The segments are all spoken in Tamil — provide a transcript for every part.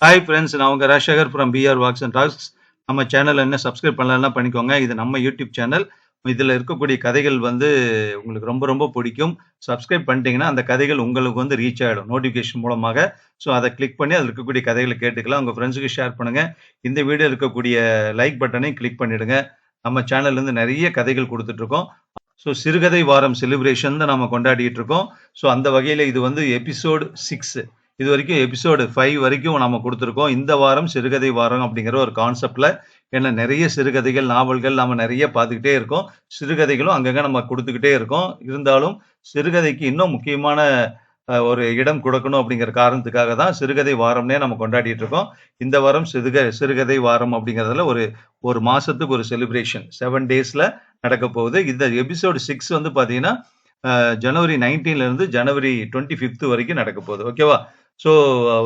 ஹாய் ஃப்ரெண்ட்ஸ் நான் உங்கள் Rajasekar from PR walks and talks நம்ம சேனல் என்ன சப்ஸ்கிரைப் பண்ணலன்னா பண்ணிக்கோங்க. இது நம்ம யூடியூப் சேனல் இதில் இருக்கக்கூடிய கதைகள் வந்து உங்களுக்கு ரொம்ப ரொம்ப பிடிக்கும். சப்ஸ்கிரைப் பண்ணிட்டீங்கன்னா அந்த கதைகள் உங்களுக்கு வந்து ரீச் ஆகிடும் நோட்டிஃபிகேஷன் மூலமாக. ஸோ அதை கிளிக் பண்ணி அதில் இருக்கக்கூடிய கதைகளை கேட்டுக்கலாம். உங்கள் ஃப்ரெண்ட்ஸுக்கு ஷேர் பண்ணுங்கள் இந்த வீடியோ இருக்கக்கூடிய லைக் பட்டனையும் கிளிக் பண்ணிவிடுங்க நம்ம சேனல்லேருந்து நிறைய கதைகள் கொடுத்துட்ருக்கோம் ஸோ சிறுகதை வாரம் செலிப்ரேஷன் தான் நம்ம கொண்டாடிட்டு இருக்கோம். ஸோ அந்த வகையில் இது வந்து எபிசோடு சிக்ஸு இது வரைக்கும் எபிசோடு ஃபைவ் வரைக்கும் நம்ம கொடுத்துருக்கோம். இந்த வாரம் சிறுகதை வாரம் அப்படிங்கிற ஒரு கான்செப்ட்ல ஏன்னா நிறைய சிறுகதைகள் நாவல்கள் நம்ம நிறைய பார்த்துக்கிட்டே இருக்கோம். சிறுகதைகளும் அங்கங்கே நம்ம கொடுத்துக்கிட்டே இருக்கோம். இருந்தாலும் சிறுகதைக்கு இன்னும் முக்கியமான ஒரு இடம் கொடுக்கணும் அப்படிங்கிற காரணத்துக்காக தான் சிறுகதை வாரம்னே நம்ம கொண்டாடிட்டு இருக்கோம். இந்த வாரம் சிறுக சிறுகதை வாரம் அப்படிங்கிறதுல ஒரு ஒரு மாசத்துக்கு ஒரு செலிப்ரேஷன் செவன் டேஸ்ல நடக்க போகுது. இந்த எபிசோடு சிக்ஸ் வந்து பார்த்தீங்கன்னா ஜனவரி நைன்டீன்ல இருந்து ஜனவரி டுவெண்ட்டி ஃபிஃப்த் வரைக்கும் நடக்க போகுது. ஓகேவா ஸோ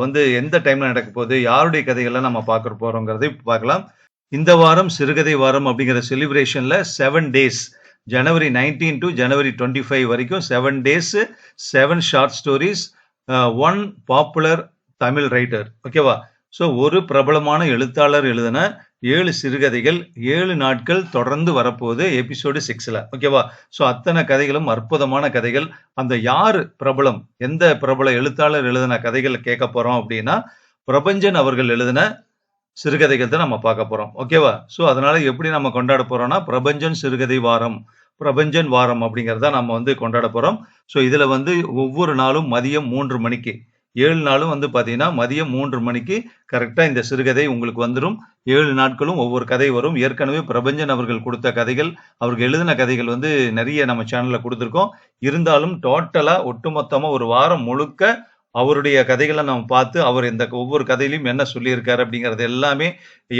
வந்து எந்த டைம்ல நடக்க போகுது? யாருடைய கதைகள்லாம் நம்ம பார்க்க போறோங்கிறதை பார்க்கலாம். இந்த வாரம் சிறுகதை வாரம் அப்படிங்கிற செலிப்ரேஷன்ல seven days January 19 to January twenty five வரைக்கும் seven days seven short stories one popular Tamil writer ஓகேவா ஸோ ஒரு பிரபலமான எழுத்தாளர் எழுதின ஏழு சிறுகதைகள் ஏழு நாட்கள் தொடர்ந்து வரப்போகுது எபிசோடு சிக்ஸில் ஓகேவா ஸோ அத்தனை கதைகளும் அற்புதமான கதைகள். அந்த யார் பிரபலம் எந்த பிரபல எழுத்தாளர் எழுதின கதைகளை கேட்க போகிறோம் அப்படின்னா பிரபஞ்சன் அவர்கள் எழுதின சிறுகதைகள் தான் நம்ம பார்க்க போறோம். ஓகேவா ஸோ அதனால எப்படி நம்ம கொண்டாட போகிறோம்னா பிரபஞ்சன் சிறுகதை வாரம் பிரபஞ்சன் வாரம் அப்படிங்கிறத நம்ம வந்து கொண்டாட போகிறோம் ஸோ இதில் வந்து ஒவ்வொரு நாளும் மதியம் மூன்று மணிக்கு ஏழு நாளும் வந்து பார்த்தீங்கன்னா மதியம் மூன்று மணிக்கு கரெக்டாக இந்த சிறுகதை உங்களுக்கு வந்துடும் ஏழு நாட்களும் ஒவ்வொரு கதை வரும். ஏற்கனவே பிரபஞ்சன் அவர்கள் கொடுத்த கதைகள் அவர்கள் எழுதின கதைகள் வந்து நிறைய நம்ம சேனலில் கொடுத்துருக்கோம். இருந்தாலும் டோட்டலாக ஒட்டுமொத்தமாக ஒரு வாரம் முழுக்க அவருடைய கதைகளை நம்ம பார்த்து அவர் இந்த ஒவ்வொரு கதையிலையும் என்ன சொல்லியிருக்காரு அப்படிங்கிறது எல்லாமே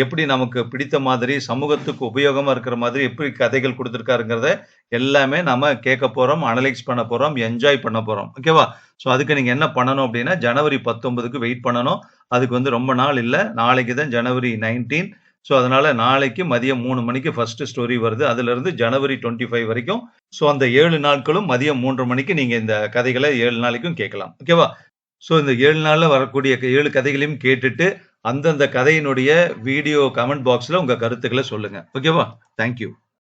எப்படி நமக்கு பிடித்த மாதிரி சமூகத்துக்கு உபயோகமாக இருக்கிற மாதிரி எப்படி கதைகள் கொடுத்துருக்காருங்கிறத எல்லாமே நம்ம கேட்க போகிறோம் அனலைஸ் பண்ண போகிறோம் என்ஜாய் பண்ண போகிறோம் ஓகேவா ஸோ அதுக்கு நீங்கள் என்ன பண்ணணும் அப்படின்னா ஜனவரி பத்தொன்பதுக்கு வெயிட் பண்ணணும். அதுக்கு வந்து ரொம்ப நாள் இல்லை. நாளைக்கு தான் ஜனவரி நைன்டீன் ஸோ அதனால் நாளைக்கு மதியம் மூணு மணிக்கு ஃபஸ்ட்டு ஸ்டோரி வருது. அதுலேருந்து ஜனவரி டுவெண்ட்டி ஃபைவ் வரைக்கும். ஸோ அந்த ஏழு நாட்களும் மதியம் மூன்று மணிக்கு நீங்கள் இந்த கதைகளை ஏழு நாளைக்கும் கேட்கலாம். ஓகேவா ஸோ இந்த ஏழு நாளில் வரக்கூடிய ஏழு கதைகளையும் கேட்டுட்டு அந்தந்த கதையினுடைய வீடியோ கமெண்ட் பாக்ஸில் உங்கள் கருத்துக்களை சொல்லுங்கள் ஓகேவா தேங்க்யூ